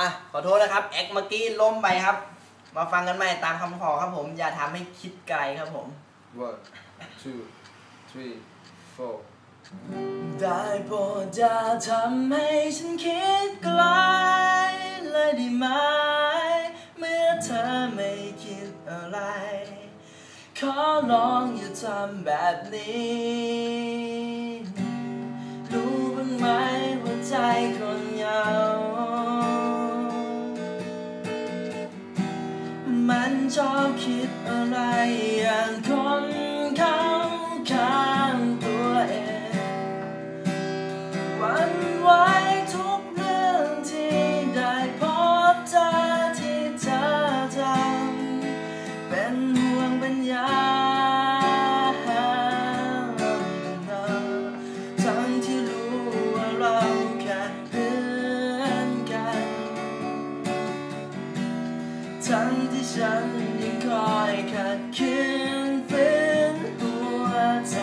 อะขอโทษนะครับแอคเมื่อกี้ล้มไปครับ มาฟังกันใหม่ตามคำขอครับผม อย่าทำให้คิดไกลครับผม one two three four ได้โปรดอย่าทำให้ฉันคิดไกลเลยด้ไหม เมื่อเธอไม่คิดอะไร ขอร้องอย่าทำแบบนี้ คิดอะไรอย่างคน ทั้งที่ฉันยังคอยขัดขืนฝืนหัวใจ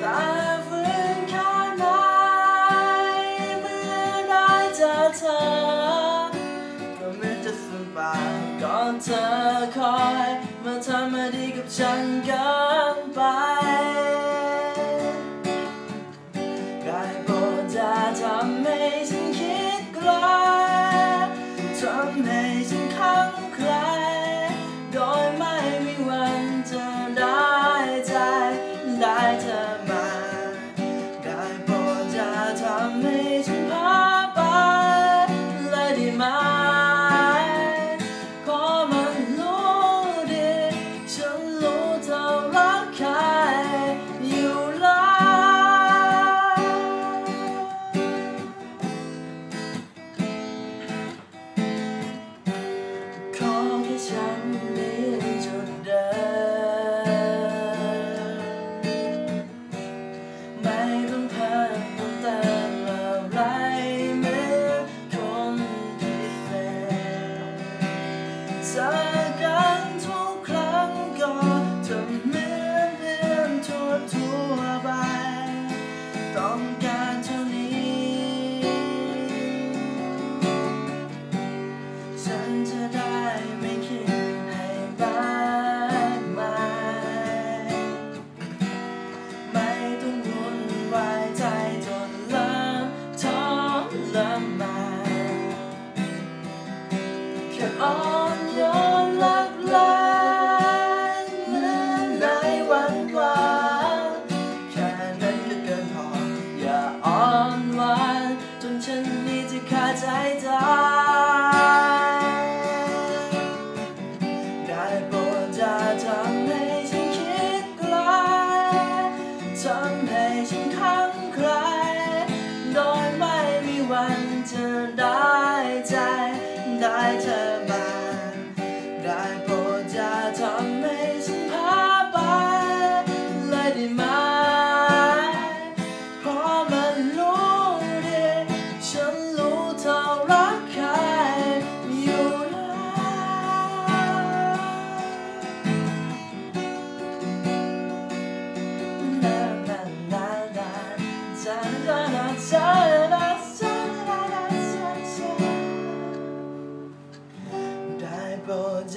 แต่ฝืนแค่ไหนเมื่อได้เจอเธอก็มืดจะสบายก่อนเธอคอยมาทำมาดีกับฉันก็ amazing. time.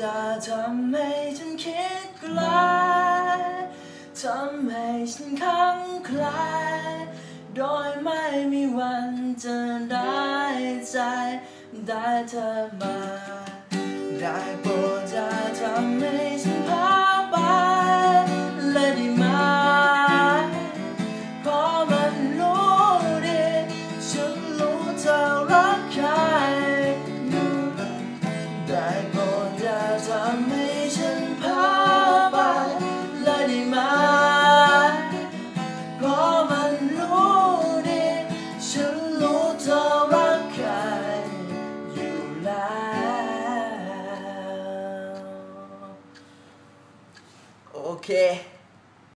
จทำให้ฉันคิดไกลทำให้ฉันค้างคลาย โดยไม่มีวันจะได้ใจ ได้เธอมา ได้โปรดจะทำให้ฉัน Okay.